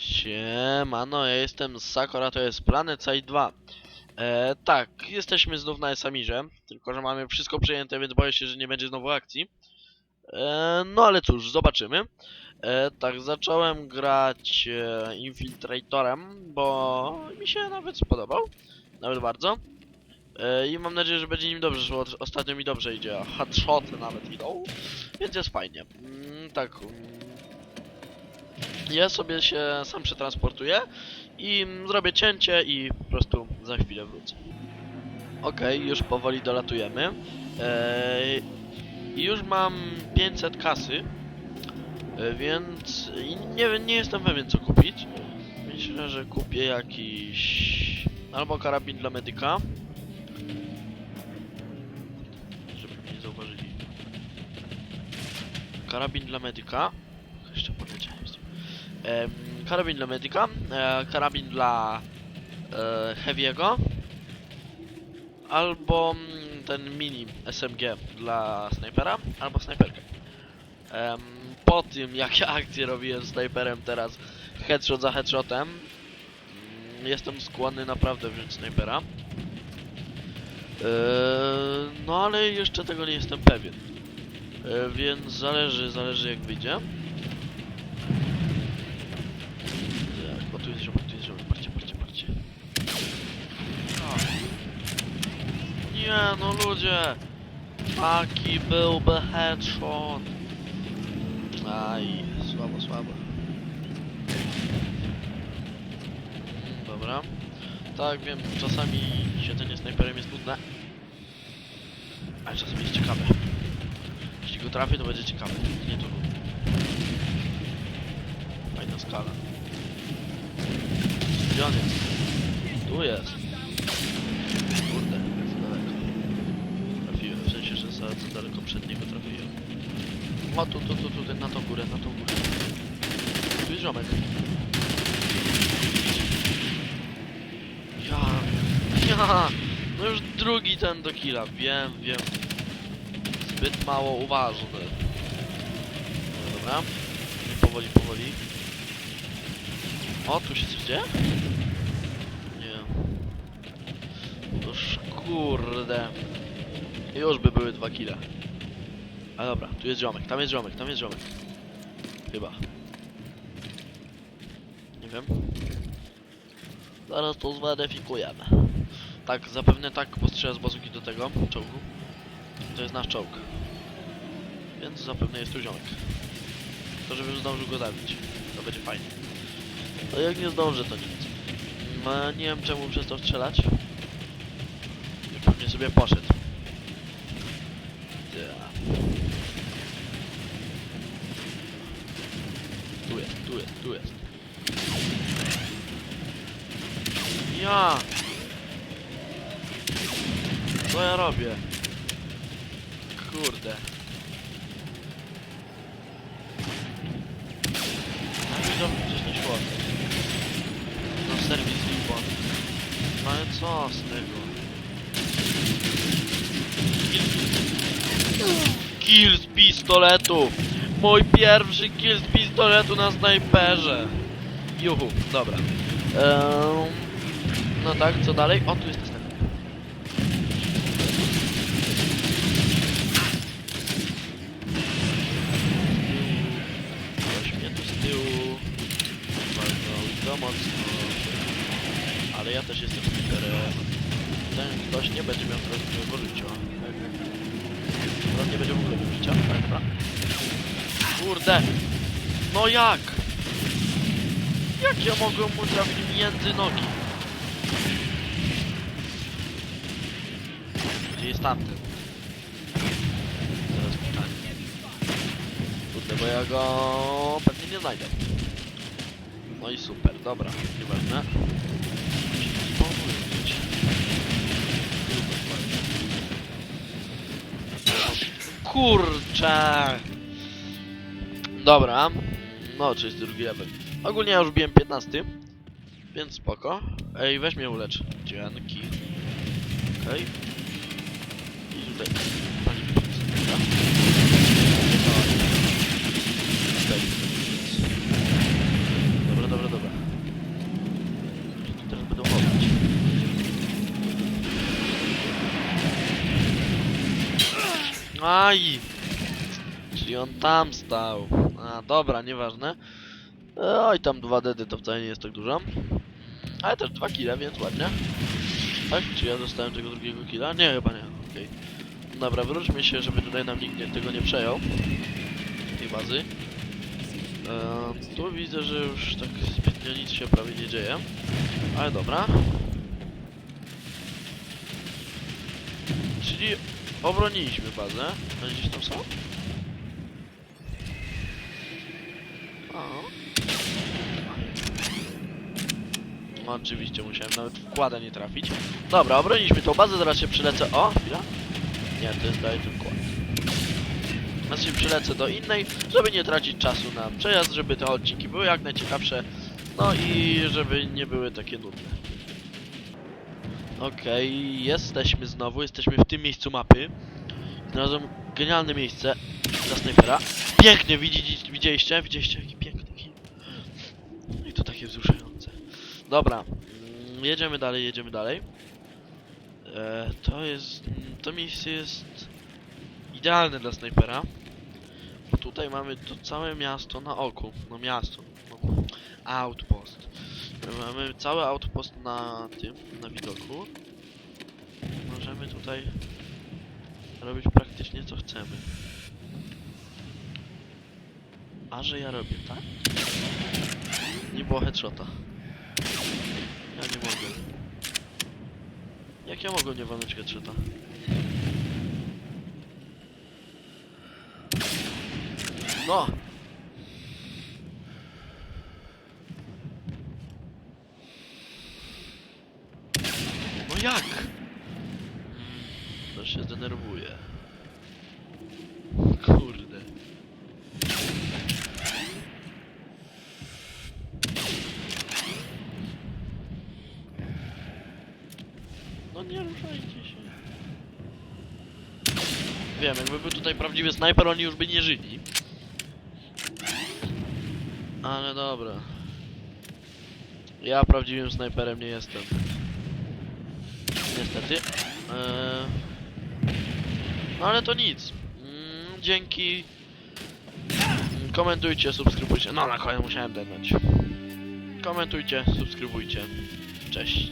Siemano, ja jestem Sakura, to jest Planet Side 2. E, tak, jesteśmy znów na Esamirze, tylko że mamy wszystko przejęte, więc boję się, że nie będzie znowu akcji. E, no ale cóż, zobaczymy. E, tak, zacząłem grać e, Infiltratorem, bo mi się nawet spodobał. Nawet bardzo. E, I mam nadzieję, że będzie nim dobrze szło. Ostatnio mi dobrze idzie, headshoty nawet idą. Więc jest fajnie. Mm, tak. Ja sobie się sam przetransportuję i mm, zrobię cięcie i po prostu za chwilę wrócę. Okej, już powoli dolatujemy. Eee, już mam 500 kasy, e, więc nie, nie jestem pewien co kupić. Myślę, że kupię jakiś albo karabin dla medyka. Żeby mnie nie zauważyli. Karabin dla medyka. Em, karabin dla medyka, e, karabin dla e, Heavy'ego albo mm, ten mini SMG dla snajpera, albo snajperkę. Po tym jak ja akcję robiłem snajperem teraz headshot za headshotem mm, jestem skłonny naprawdę wziąć snajpera. E, no ale jeszcze tego nie jestem pewien. E, więc zależy, zależy jak wyjdzie. Tu jest ziomek, tu jest ziomek, parcie, parcie, parcie. Nie no ludzie! Taki byłby headshot! Aj, słabo, słabo. Mm, Dobra. Tak, wiem, czasami siedzenie snajperem jest nudne. Ale czasem jest ciekawe. Jeśli go trafię, to będzie ciekawe. Nie to nudne. Tu, tu, tu, tu, ten, na tą górę, na tą górę. Tu jest ziomek. Ja, ja, no już drugi ten do killa, wiem, wiem. Zbyt mało uważny. No Dobra, powoli, powoli. O, tu się coś dzieje? Nie. Toż kurde. Już by były dwa kile. A dobra, tu jest ziomek, tam jest ziomek, tam jest ziomek. Chyba. Nie wiem. Zaraz to zweryfikujemy. Tak, zapewne tak postrzela z bazuki do tego czołgu. To jest nasz czołg. Więc zapewne jest tu ziomek. To żebym zdążył go zabić. To będzie fajnie. No jak nie zdążę, to nic. No, nie wiem czemu przez to strzelać. Pewnie sobie poszedł. Ja. Tu jest, tu jest. Ja! Co ja robię? Kurde. A widzą gdzieś na szło. No serwis Libon. No ale co z tego? Kill z pistoletu! Mój pierwszy kill z pistoletu na snajperze! Juhu, dobra. Ehm, no tak, co dalej? O, tu jest następny. Ktoś mnie tu z tyłu walnął i to mocno. Ale ja też jestem snajperem. Ten ktoś nie będzie miał teraz drugiego życia. Teraz nie będzie w ogóle życia. Tak, dobra. Kurde! No jak? Jak ja mogłem mu trafić między nogi? Gdzie jest tamten? Teraz pytanie. Kurde, bo ja go pewnie nie znajdę. No i super, dobra, nieważne. Kurczę! Dobra. No, czyli drugi level. Ogólnie ja już biłem 15. Więc spoko. Ej, weź mnie ulecz. Dzięki. Okej. Okay. I tutaj pani pizza. Tutaj. Dobra, dobra, dobra. Teraz będą chodzić. Aj! Czyli on tam stał. Dobra, nieważne. Oj, tam dwa dedy to wcale nie jest tak dużo. Ale też dwa kile, więc ładnie. Tak? Czy ja dostałem tego drugiego killa? Nie, chyba nie. Okej. Dobra, wróćmy się, żeby tutaj nam nikt nie, tego nie przejął. Tej bazy. Eee, tu widzę, że już tak zbytnio nic się prawie nie dzieje. Ale dobra. Czyli obroniliśmy bazę. Oni gdzieś tam są? O. No, oczywiście musiałem nawet wkłada nie trafić. Dobra, obroniliśmy tą bazę, zaraz się przylecę. O, chwila. Nie, to jest dalej ten kład. Teraz się przylecę do innej, żeby nie tracić czasu na przejazd, żeby te odcinki były jak najciekawsze. No i żeby nie były takie nudne. Okej, jesteśmy znowu, jesteśmy w tym miejscu mapy. Znalazłem genialne miejsce dla snajpera. Pięknie, widzieliście? Widzieliście film? Takie wzruszające. Dobra, mm, jedziemy dalej, jedziemy dalej. E, to jest, mm, to miejsce jest idealne dla snajpera. Bo tutaj mamy to całe miasto na oku. No miasto, no, outpost. Mamy cały outpost na tym, na widoku. Możemy tutaj robić praktycznie co chcemy. A że ja robię, tak? Nie było headshota. Ja nie mogę. Jak ja mogę nie walnąć headshota? No! No jak? To się denerwuje. Kurde. No nie ruszajcie się. Wiem, jakby był tutaj prawdziwy snajper, oni już by nie żyli. Ale dobra. Ja prawdziwym snajperem nie jestem. Niestety. Eee... No ale to nic. Mm, dzięki. Komentujcie, subskrybujcie. No na koniec musiałem dodać. Komentujcie, subskrybujcie. Cześć.